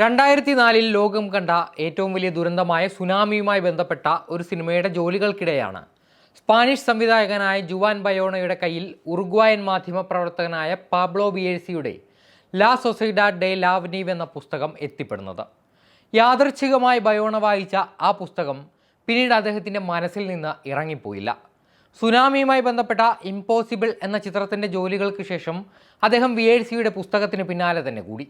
രണ്ടായിരത്തി നാലിൽ ലോകം കണ്ട ഏറ്റവും വലിയ ദുരന്തമായ സുനാമിയുമായി ബന്ധപ്പെട്ട ഒരു സിനിമയുടെ ജോലികൾക്കിടെയാണ്. സ്പാനിഷ് സംവിധായകനായ ജുവാൻ ബയോണയുടെ കയ്യിൽ ഉറുഗ്വായൻ മാധ്യമ പ്രവർത്തകനായ പാബ്ലോ ബിയേഴ്സിയുടെ ലാ സൊസൈഡ ഡേ ലാവ്നീവ് എന്ന പുസ്തകം എത്തിപ്പെടുന്നത്. യാദർച്ഛികമായി ബയോണ വായിച്ച ആ പുസ്തകം പിന്നീട് അദ്ദേഹത്തിന്റെ മനസ്സിൽ നിന്ന് ഇറങ്ങിപ്പോയില്ല. സുനാമിയുമായി ബന്ധപ്പെട്ട ഇമ്പോസിബിൾ എന്ന ചിത്രത്തിന്റെ ജോലികൾക്ക് ശേഷം അദ്ദേഹം വിയേഴ്സിയുടെ പുസ്തകത്തിന് പിന്നാലെ തന്നെ കൂടി.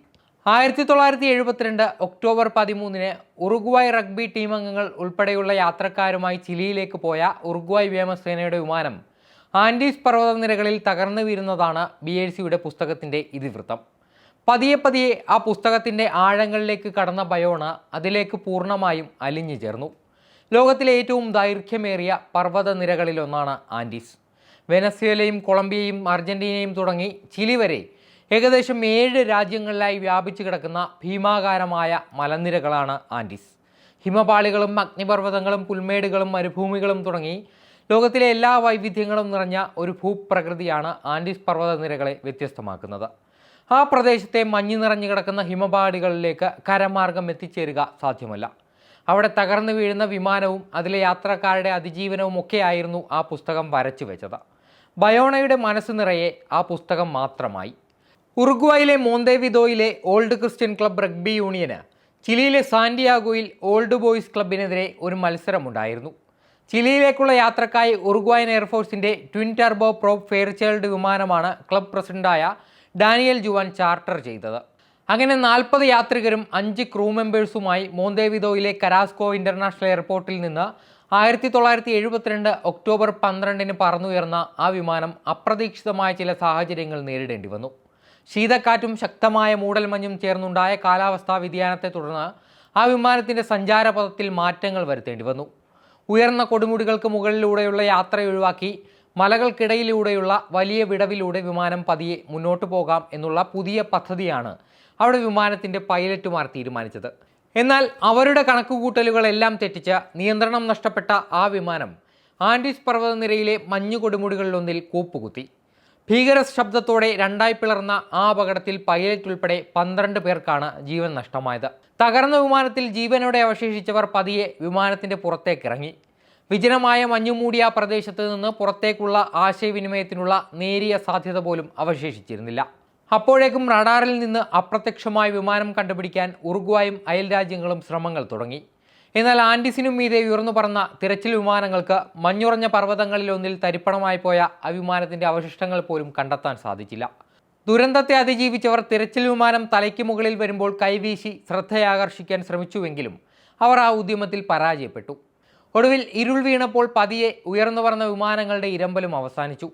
ആയിരത്തി തൊള്ളായിരത്തി എഴുപത്തിരണ്ട് ഒക്ടോബർ പതിമൂന്നിന് ഉറുഗ്വായ് റഗ്ബി ടീം അംഗങ്ങൾ ഉൾപ്പെടെയുള്ള യാത്രക്കാരുമായി ചിലിയിലേക്ക് പോയ ഉറുഗ്വായ് വ്യോമസേനയുടെ വിമാനം ആൻഡീസ് പർവതനിരകളിൽ തകർന്നു വീഴുന്നതാണ് ബി എൽ സിയുടെ പുസ്തകത്തിന്റെ ഇതിവൃത്തം. പതിയെ പതിയെ ആ പുസ്തകത്തിന്റെ ആഴങ്ങളിലേക്ക് കടന്ന ബയോണ അതിലേക്ക് പൂർണമായും അലിഞ്ഞു ചേർന്നു. ലോകത്തിലെ ഏറ്റവും ദൈർഘ്യമേറിയ പർവതനിരകളിലൊന്നാണ് ആൻഡീസ്. വെനസ്വേലയും കൊളംബിയയും അർജന്റീനയും തുടങ്ങി ചിലി വരെ ഏകദേശം ഏഴ് രാജ്യങ്ങളിലായി വ്യാപിച്ചു കിടക്കുന്ന ഭീമാകാരമായ മലനിരകളാണ് ആൻഡീസ്. ഹിമപാളികളും അഗ്നിപർവതങ്ങളും പുൽമേടുകളും മരുഭൂമികളും തുടങ്ങി ലോകത്തിലെ എല്ലാ വൈവിധ്യങ്ങളും നിറഞ്ഞ ഒരു ഭൂപ്രകൃതിയാണ് ആൻഡീസ് പർവതനിരകളെ വ്യത്യസ്തമാക്കുന്നത്. ആ പ്രദേശത്തെ മഞ്ഞ് നിറഞ്ഞു കിടക്കുന്ന ഹിമപാടികളിലേക്ക് കരമാർഗം എത്തിച്ചേരുക സാധ്യമല്ല. അവിടെ തകർന്നു വീഴുന്ന വിമാനവും അതിലെ യാത്രക്കാരുടെ അതിജീവനവും ഒക്കെയായിരുന്നു ആ പുസ്തകം വരച്ചു വെച്ചത്. ബയോണയുടെ മനസ്സ് നിറയെ ആ പുസ്തകം മാത്രമായി. ഉറുഗ്വായിലെ മോന്തേവിദോയിലെ ഓൾഡ് ക്രിസ്ത്യൻ ക്ലബ് റഗ്ബി യൂണിയന് ചിലിയിലെ സാന്റിയാഗോയിൽ ഓൾഡ് ബോയ്സ് ക്ലബിനെതിരെ ഒരു മത്സരമുണ്ടായിരുന്നു. ചിലിയിലേക്കുള്ള യാത്രക്കായി ഉറുഗ്വായൻ എയർഫോഴ്സിന്റെ ട്വിൻ ടർബോ പ്രോപ്പ് ഫെയർചൈൽഡ് വിമാനമാണ് ക്ലബ് പ്രസിഡന്റായ ഡാനിയൽ ജുവാൻ ചാർട്ടർ ചെയ്തത്. അങ്ങനെ നാൽപ്പത് യാത്രികരും അഞ്ച് ക്രൂ മെമ്പേഴ്സുമായി മോന്തേവിദോയിലെ കരാസ്കോ ഇന്റർനാഷണൽ എയർപോർട്ടിൽ നിന്ന് ആയിരത്തി തൊള്ളായിരത്തി എഴുപത്തിരണ്ട് ഒക്ടോബർ പന്ത്രണ്ടിന് പറന്നുയർന്ന ആ വിമാനം അപ്രതീക്ഷിതമായ ചില സാഹചര്യങ്ങൾ നേരിടേണ്ടി വന്നു ശീതക്കാറ്റും ശക്തമായ മൂടൽമഞ്ഞും ചേർന്നുണ്ടായ കാലാവസ്ഥാ വ്യതിയാനത്തെ തുടർന്ന് ആ വിമാനത്തിന്റെ സഞ്ചാരപഥത്തിൽ മാറ്റങ്ങൾ വരുത്തേണ്ടി വന്നു. ഉയർന്ന കൊടുമുടികൾക്ക് മുകളിലൂടെയുള്ള യാത്ര ഒഴിവാക്കി മലകൾക്കിടയിലൂടെയുള്ള വലിയ വിടവിലൂടെ വിമാനം പതിയെ മുന്നോട്ട് പോകാം എന്നുള്ള പുതിയ പദ്ധതിയാണ് അവിടെ വിമാനത്തിന്റെ പൈലറ്റുമാർ തീരുമാനിച്ചത്. എന്നാൽ അവരുടെ കണക്കുകൂട്ടലുകളെല്ലാം തെറ്റിച്ച് നിയന്ത്രണം നഷ്ടപ്പെട്ട ആ വിമാനം ആൻഡീസ് പർവതനിരയിലെ മഞ്ഞു കൊടുമുടികളിലൊന്നിൽ കൂപ്പുകുത്തി. ഭീകര ശബ്ദത്തോടെ രണ്ടായി പിളർന്ന ആ അപകടത്തിൽ പൈലറ്റ് ഉൾപ്പെടെ പന്ത്രണ്ട് പേർക്കാണ് ജീവൻ നഷ്ടമായത്. തകർന്ന വിമാനത്തിൽ ജീവനോടെ അവശേഷിച്ചവർ പതിയെ വിമാനത്തിന്റെ പുറത്തേക്കിറങ്ങി. വിജനമായ മഞ്ഞുമൂടിയ പ്രദേശത്ത് നിന്ന് പുറത്തേക്കുള്ള ആശയവിനിമയത്തിനുള്ള നേരിയ സാധ്യത പോലും അവശേഷിച്ചിരുന്നില്ല. അപ്പോഴേക്കും റഡാറിൽ നിന്ന് അപ്രത്യക്ഷമായ വിമാനം കണ്ടുപിടിക്കാൻ ഉറുഗ്വായും അയൽ രാജ്യങ്ങളും ശ്രമങ്ങൾ തുടങ്ങി. എന്നാൽ ആൻഡിസിനും മീതെ ഉയർന്നു പറന്ന തിരച്ചിൽ വിമാനങ്ങൾക്ക് മഞ്ഞുറഞ്ഞ പർവതങ്ങളിലൊന്നിൽ തരിപ്പണമായി പോയ ആ വിമാനത്തിന്റെ അവശിഷ്ടങ്ങൾ പോലും കണ്ടെത്താൻ സാധിച്ചില്ല. ദുരന്തത്തെ അതിജീവിച്ചവർ തിരച്ചിൽ വിമാനം തലയ്ക്ക് മുകളിൽ വരുമ്പോൾ കൈവീശി ശ്രദ്ധയാകർഷിക്കാൻ ശ്രമിച്ചുവെങ്കിലും അവർ ആ ഉദ്യമത്തിൽ പരാജയപ്പെട്ടു. ഒടുവിൽ ഇരുൾ വീണപ്പോൾ പതിയെ ഉയർന്നു പറന്ന വിമാനങ്ങളുടെ ഇരമ്പലും അവസാനിച്ചു.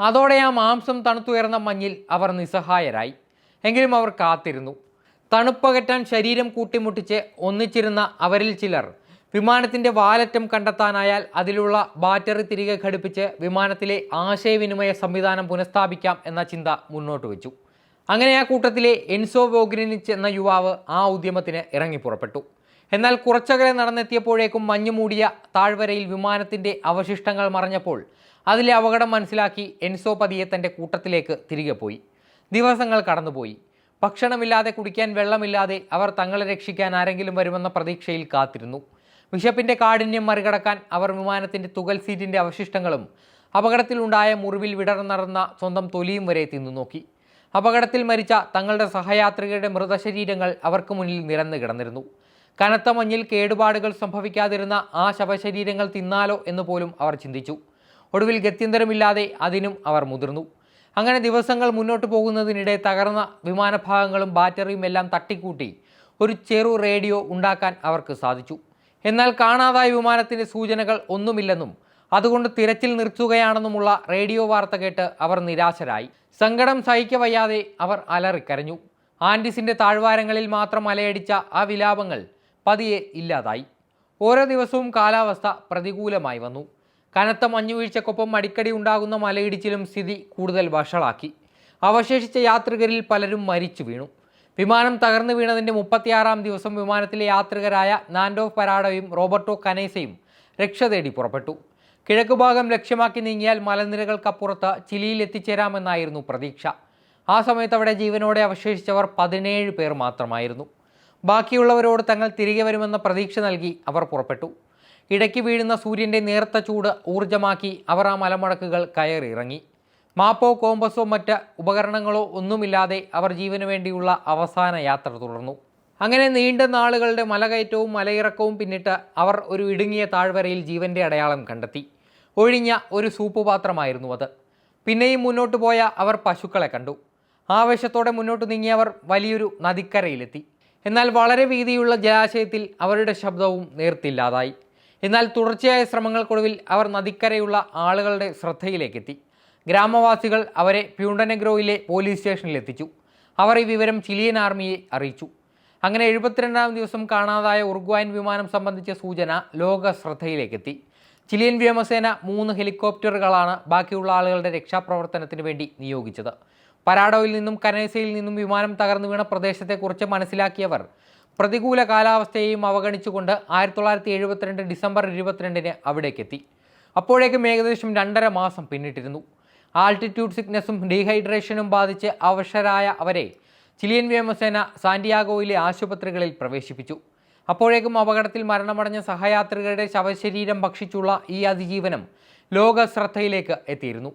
അതോടെ ആ മാംസം തണുത്തുയർന്ന മഞ്ഞിൽ അവർ നിസ്സഹായരായി. എങ്കിലും അവർ കാത്തിരുന്നു. തണുപ്പകറ്റാൻ ശരീരം കൂട്ടിമുട്ടിച്ച് ഒന്നിച്ചിരുന്ന അവരിൽ ചിലർ. വിമാനത്തിന്റെ വാലറ്റം കണ്ടെത്താനായാൽ അതിലുള്ള ബാറ്ററി തിരികെ ഘടിപ്പിച്ച് വിമാനത്തിലെ ആശയവിനിമയ സംവിധാനം പുനഃസ്ഥാപിക്കാം എന്ന ചിന്ത മുന്നോട്ട് വെച്ചു. അങ്ങനെ ആ കൂട്ടത്തിലെ എൻസോ വോഗ്രിനിച്ച് എന്ന യുവാവ് ആ ഉദ്യമത്തിന് ഇറങ്ങിപ്പുറപ്പെട്ടു എന്നാൽ കുറച്ചകലെ നടന്നെത്തിയപ്പോഴേക്കും മഞ്ഞു മൂടിയ താഴ്വരയിൽ വിമാനത്തിന്റെ അവശിഷ്ടങ്ങൾ മറഞ്ഞപ്പോൾ അതിലെ അപകടം മനസ്സിലാക്കി എൻസോ പതിയെ തന്റെ കൂട്ടത്തിലേക്ക് തിരികെ പോയി. ദിവസങ്ങൾ കടന്നുപോയി. ഭക്ഷണമില്ലാതെ കുടിക്കാൻ വെള്ളമില്ലാതെ അവർ തങ്ങളെ രക്ഷിക്കാൻ ആരെങ്കിലും വരുമെന്ന പ്രതീക്ഷയിൽ കാത്തിരുന്നു. വിശപ്പിന്റെ കാഠിന്യം മറികടക്കാൻ അവർ വിമാനത്തിന്റെ തുകൽ സീറ്റിന്റെ അവശിഷ്ടങ്ങളും അപകടത്തിലുണ്ടായ മുറിവിൽ വിടർന്നടന്ന സ്വന്തം തൊലിയും വരെ തിന്നു നോക്കി. അപകടത്തിൽ മരിച്ച തങ്ങളുടെ സഹയാത്രികരുടെ മൃതശരീരങ്ങൾ അവർക്ക് മുന്നിൽ നിരന്നു കിടന്നിരുന്നു. കനത്ത മഞ്ഞിൽ കേടുപാടുകൾ സംഭവിക്കാതിരുന്ന ആ ശവശരീരങ്ങൾ തിന്നാലോ എന്ന് പോലും അവർ ചിന്തിച്ചു. ഒടുവിൽ ഗത്യന്തരമില്ലാതെ അതിനും അവർ മുതിർന്നു. അങ്ങനെ ദിവസങ്ങൾ മുന്നോട്ട് പോകുന്നതിനിടെ തകർന്ന വിമാനഭാഗങ്ങളും ബാറ്ററിയും എല്ലാം തട്ടിക്കൂട്ടി ഒരു ചെറു റേഡിയോ ഉണ്ടാക്കാൻ അവർക്ക് സാധിച്ചു. എന്നാൽ കാണാതായ വിമാനത്തിന്റെ സൂചനകൾ ഒന്നുമില്ലെന്നും അതുകൊണ്ട് തിരച്ചിൽ നിർത്തുകയാണെന്നുമുള്ള റേഡിയോ വാർത്ത കേട്ട് അവർ നിരാശരായി. സങ്കടം സഹിക്കവയ്യാതെ അവർ അലറിക്കരഞ്ഞു. ആൻഡിസിന്റെ താഴ്വാരങ്ങളിൽ മാത്രം അലയടിച്ച ആ വിലാപങ്ങൾ പതിയെ ഇല്ലാതായി. ഓരോ ദിവസവും കാലാവസ്ഥ പ്രതികൂലമായി വന്നു. കനത്ത മഞ്ഞുവീഴ്ചക്കൊപ്പം അടിക്കടി ഉണ്ടാകുന്ന മലയിടിച്ചിലും സ്ഥിതി കൂടുതൽ വഷളാക്കി. അവശേഷിച്ച യാത്രികരിൽ പലരും മരിച്ചു വീണു. വിമാനം തകർന്നു വീണതിന്റെ മുപ്പത്തിയാറാം ദിവസം വിമാനത്തിലെ യാത്രികരായ നാൻഡോ പരാഡോയും റോബർട്ടോ കനേസയും രക്ഷ തേടി പുറപ്പെട്ടു. കിഴക്ക് ഭാഗം ലക്ഷ്യമാക്കി നീങ്ങിയാൽ മലനിരകൾക്കപ്പുറത്ത് ചിലിയിൽ എത്തിച്ചേരാമെന്നായിരുന്നു പ്രതീക്ഷ. ആ സമയത്ത് അവിടെ ജീവനോടെ അവശേഷിച്ചവർ പതിനേഴ് പേർ മാത്രമായിരുന്നു. ബാക്കിയുള്ളവരോട് തങ്ങൾ തിരികെ വരുമെന്ന പ്രതീക്ഷ നൽകി അവർ പുറപ്പെട്ടു. ഇടയ്ക്ക് വീഴുന്ന സൂര്യന്റെ നേർത്ത ചൂട് ഊർജമാക്കി അവർ ആ മലമുടക്കുകൾ കയറിയിറങ്ങി. മാപ്പോ കോമ്പസോ മറ്റ് ഉപകരണങ്ങളോ ഒന്നുമില്ലാതെ അവർ ജീവന് വേണ്ടിയുള്ള അവസാന യാത്ര തുടർന്നു. അങ്ങനെ നീണ്ട നാളുകളുടെ മലകയറ്റവും മലയിറക്കവും പിന്നിട്ട് അവർ ഒരു ഇടുങ്ങിയ താഴ്വരയിൽ ജീവന്റെ അടയാളം കണ്ടെത്തി. ഒഴിഞ്ഞ ഒരു സൂപ്പ് പാത്രമായിരുന്നു അത്. പിന്നെയും മുന്നോട്ട് പോയ അവർ പശുക്കളെ കണ്ടു. ആവേശത്തോടെ മുന്നോട്ട് നീങ്ങിയവർ വലിയൊരു നദിക്കരയിലെത്തി. എന്നാൽ വളരെ വീതിയുള്ള ജലാശയത്തിൽ അവരുടെ ശബ്ദവും നേർത്തില്ലാതായി. എന്നാൽ തുടർച്ചയായ ശ്രമങ്ങൾക്കൊടുവിൽ അവർ നദിക്കരയുള്ള ആളുകളുടെ ശ്രദ്ധയിലേക്കെത്തി. ഗ്രാമവാസികൾ അവരെ പ്യൂണ്ടനഗ്രോയിലെ പോലീസ് സ്റ്റേഷനിൽ എത്തിച്ചു അവർ ഈ വിവരം ചിലിയൻ ആർമിയെ അറിയിച്ചു. അങ്ങനെ എഴുപത്തിരണ്ടാം ദിവസം കാണാതായ ഉറുഗ്വായൻ വിമാനം സംബന്ധിച്ച സൂചന ലോക ശ്രദ്ധയിലേക്കെത്തി. ചിലിയൻ വ്യോമസേന മൂന്ന് ഹെലികോപ്റ്ററുകളാണ് ബാക്കിയുള്ള ആളുകളുടെ രക്ഷാപ്രവർത്തനത്തിന് വേണ്ടി നിയോഗിച്ചത്. പരാഡോയിൽ നിന്നും കനേസയിൽ നിന്നും വിമാനം തകർന്നു വീണ പ്രദേശത്തെക്കുറിച്ച് മനസ്സിലാക്കിയവർ പ്രതികൂല കാലാവസ്ഥയെയും അവഗണിച്ചുകൊണ്ട് ആയിരത്തി തൊള്ളായിരത്തി എഴുപത്തിരണ്ട് ഡിസംബർ ഇരുപത്തിരണ്ടിന് അവിടേക്കെത്തി. അപ്പോഴേക്കും ഏകദേശം രണ്ടര മാസം പിന്നിട്ടിരുന്നു. ആൾട്ടിറ്റ്യൂഡ് സിക്നസും ഡീഹൈഡ്രേഷനും ബാധിച്ച് അവശരായ അവരെ ചിലിയൻ വ്യോമസേന സാന്റിയാഗോയിലെ ആശുപത്രികളിൽ പ്രവേശിപ്പിച്ചു. അപ്പോഴേക്കും അപകടത്തിൽ മരണമടഞ്ഞ സഹയാത്രികരുടെ ശവശരീരം ഭക്ഷിച്ചുള്ള ഈ അതിജീവനം ലോക ശ്രദ്ധയിലേക്ക് എത്തിയിരുന്നു.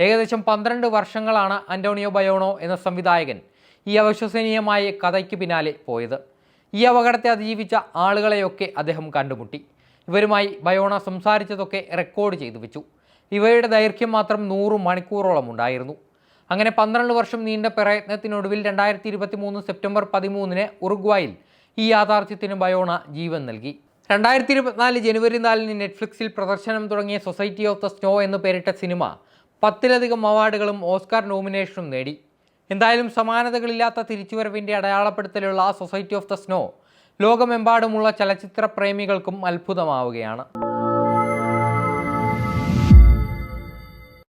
ഏകദേശം പന്ത്രണ്ട് വർഷങ്ങളാണ് അന്റോണിയോ ബയോണോ എന്ന സംവിധായകൻ ഈ അവിശ്വസനീയമായ കഥയ്ക്ക് പിന്നാലെ പോയത്. ഈ അപകടത്തെ അതിജീവിച്ച ആളുകളെയൊക്കെ അദ്ദേഹം കണ്ടുമുട്ടി. ഇവരുമായി ബയോണ സംസാരിച്ചതൊക്കെ റെക്കോർഡ് ചെയ്തു വെച്ചു. ഇവയുടെ ദൈർഘ്യം മാത്രം നൂറ് മണിക്കൂറോളം ഉണ്ടായിരുന്നു. അങ്ങനെ പന്ത്രണ്ട് വർഷം നീണ്ട പ്രയത്നത്തിനൊടുവിൽ രണ്ടായിരത്തി ഇരുപത്തി മൂന്ന് സെപ്റ്റംബർ പതിമൂന്നിന് ഉറുഗ്വായിൽ ഈ യാഥാർത്ഥ്യത്തിന് ബയോണ ജീവൻ നൽകി. രണ്ടായിരത്തി ഇരുപത്തിനാല് ജനുവരി നാലിന് നെറ്റ്ഫ്ലിക്സിൽ പ്രദർശനം തുടങ്ങിയ സൊസൈറ്റി ഓഫ് ദ സ്നോ എന്ന് പേരിട്ട സിനിമ പത്തിലധികം അവാർഡുകളും ഓസ്കാർ നോമിനേഷനും നേടി. എന്തായാലും സമാനതകളില്ലാത്ത തിരിച്ചുവരവിന്റെ അടയാളപ്പെടുത്തലുള്ള സൊസൈറ്റി ഓഫ് ദ സ്നോ ലോകമെമ്പാടുമുള്ള ചലച്ചിത്ര പ്രേമികൾക്കും അത്ഭുതമാവുകയാണ്.